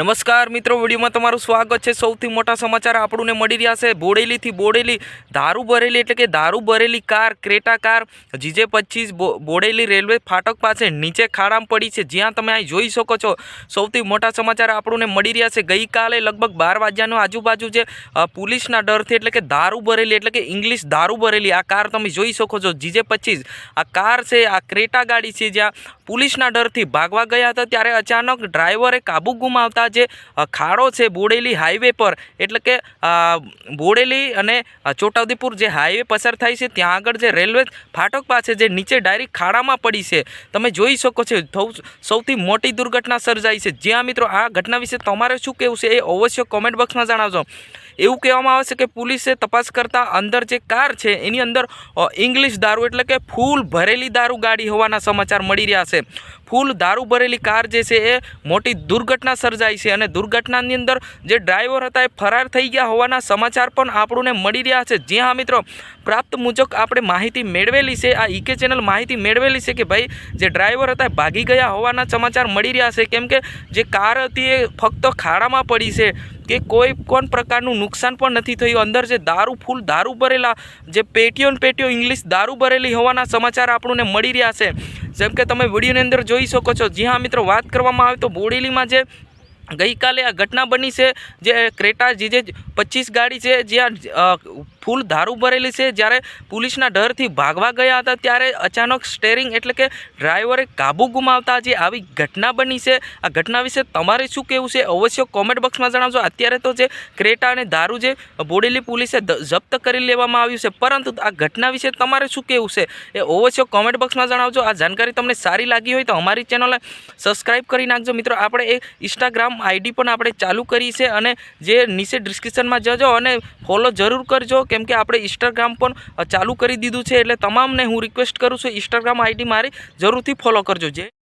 નમસ્કાર મિત્રો, વિડીયોમાં તમારું સ્વાગત છે. સૌથી મોટા સમાચાર આપણને મળી રહ્યા છે. બોડેલીથી બોડેલી દારૂ ભરેલી એટલે કે દારૂ ભરેલી કાર, ક્રેટા કાર, જીજે પચીસ બોડેલી રેલવે ફાટક પાસે નીચે ખાડામાં પડી છે. જ્યાં તમે અહીં જોઈ શકો છો, સૌથી મોટા સમાચાર આપણને મળી રહ્યા છે. ગઈકાલે લગભગ બાર વાગ્યાનું આજુબાજુ જે પોલીસના ડરથી એટલે કે દારૂ ભરેલી એટલે કે ઇંગ્લિશ દારૂ ભરેલી આ કાર તમે જોઈ શકો છો. જીજે પચીસ આ કાર છે, આ ક્રેટા ગાડી છે જ્યાં પોલીસના ડરથી ભાગવા ગયા હતા ત્યારે અચાનક ડ્રાઈવરે કાબુ ગુમાવતા જે ખાડો છે બોડેલી હાઈવે પર, એટલે કે બોડેલી અને છોટાઉદેપુર જે હાઈવે પસાર થાય છે, ત્યાં આગળ જે રેલવે ફાટક પાસે જે નીચે ડાયરેક્ટ ખાડામાં પડી છે, તમે જોઈ શકો છો સૌથી મોટી દુર્ઘટના સર્જાઈ છે. જ્યાં મિત્રો આ ઘટના વિશે તમારે શું કહેવું છે એ અવશ્ય કોમેન્ટ બોક્સમાં જણાવજો. એવું કહેવામાં આવે છે કે પોલીસે તપાસ કરતાં અંદર જે કાર છે, એની અંદર ઇંગ્લિશ દારૂ એટલે કે ફૂલ ભરેલી દારૂ ગાડી હોવાના સમાચાર મળી રહ્યા છે. ફૂલ દારૂ ભરેલી કાર જે છે એ મોટી દુર્ઘટના સર્જાઈ છે અને દુર્ઘટનાની અંદર જે ડ્રાઈવર હતા એ ફરાર થઈ ગયા હોવાના સમાચાર પણ આપણને મળી રહ્યા છે. જી હા મિત્રો, પ્રાપ્ત મુજબ આપણે માહિતી મેળવેલી છે, આ ઈકે ચેનલ માહિતી મેળવેલી છે કે ભાઈ જે ડ્રાઈવર હતા ભાગી ગયા હોવાના સમાચાર મળી રહ્યા છે. કેમ કે જે કાર હતી એ ફક્ત ખાડામાં પડી છે કે કોઈ પણ પ્રકારનું નુકસાન પણ નથી થયું. અંદર જે દારૂ, ફૂલ દારૂ ભરેલા જે પેટીઓ પેટીઓ ઇંગ્લિશ દારૂ ભરેલી હોવાના સમાચાર આપણને મળી રહ્યા છે. જેમ કે તમે વિડીયોની અંદર જોઈ શકો છો. જી હા મિત્રો, વાત કરવામાં આવે તો બોડેલીમાં જે ગઈકાલે આ ઘટના બની છે, જે ક્રેટા જે જે પચીસ ગાડી છે, જ્યાં ફૂલ દારૂ ભરેલી છે. જ્યારે પોલીસના ડરથી ભાગવા ગયા હતા, ત્યારે અચાનક સ્ટેરિંગ એટલે કે ડ્રાઈવરે કાબુ ગુમાવતા જે આવી ઘટના બની છે. આ ઘટના વિશે તમારે શું કહેવું છે? અવશ્ય કોમેન્ટ બોક્સમાં જણાવજો. અત્યારે તો જે ક્રેટા અને દારૂ જે બોડેલી પોલીસે જપ્ત કરી લેવામાં આવ્યું છે. પરંતુ આ ઘટના વિશે તમારે શું કહેવું છે? એ અવશ્ય કોમેન્ટ બોક્સમાં જણાવજો. આ જાણકારી તમને સારી લાગી હોય તો અમારી ચેનલને સબસ્ક્રાઈબ કરી નાખજો. મિત્રો, આપણે એ ઇન્સ્ટાગ્રામ આઈડી પણ આપણે ચાલુ કરી છે અને જે નીચે ડિસ્ક્રિપ્શનમાં જજો અને ફોલો જરૂર કરજો, કેમ કે આપણે ઇન્સ્ટાગ્રામ પણ ચાલુ કરી દીધું છે એટલે તમામને હું રિક્વેસ્ટ કરું છું ઇન્સ્ટાગ્રામ આઈડી મારી જરૂરથી ફોલો કરજો. જે